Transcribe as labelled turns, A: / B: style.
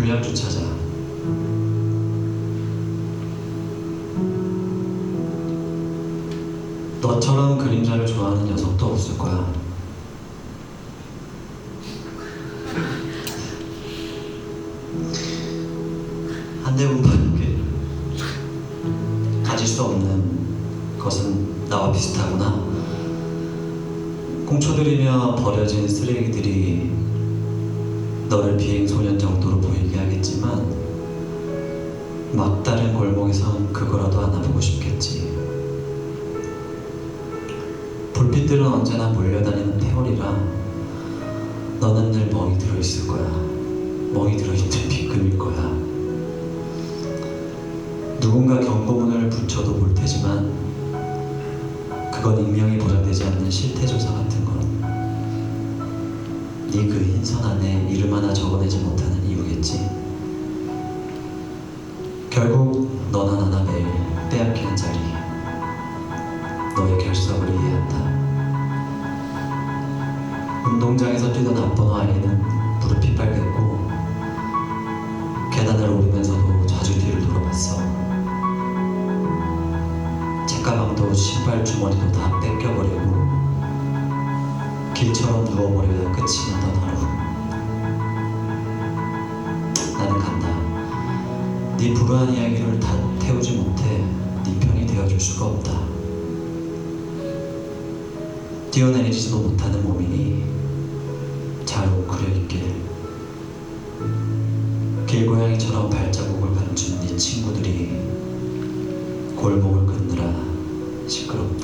A: 불량 주차자. 너처럼 그림자를 좋아하는 녀석도 없을 거야. 한대문밖에 가질 수 없는 것은 나와 비슷하구나. 공초들이며 버려진 쓰레기들이 너를 비행 소년 정도로 보이게 하겠지만 막다른 골목에선 그거라도 안아보고 싶겠지. 불빛들은 언제나 몰려다니는 태월이라 너는 늘 멍이 들어있을 거야. 멍이 들어있는 비금일 거야. 누군가 경고문을 붙여도 볼 테지만 그건 익명이 보장되지 않는 실태조사 같은 건 네 그 흰선 안에 이름 하나 적어내지 못하는 이유겠지 결국 너나 나나 매일 빼앗기는 자리. 너의 결석을 이해한다 운동장에서 뛰던 앞번호 아이는 무릎이 빨갰고 계단을 오르면서도 자주 뒤를 돌아봤어. 책가방도 신발 주머니도 다 뺏겨버리고 길처럼 누워버려야 끝이 나던 하루 네 불우한 이야기를 다 태우지 못해 네 편이 되어줄 수가 없다. 뛰어내리지도 못하는 몸이니 잘 웅크려있길 길고양이처럼 발자국을 감춘 네 친구들이 골목을 걷느라 시끄럽다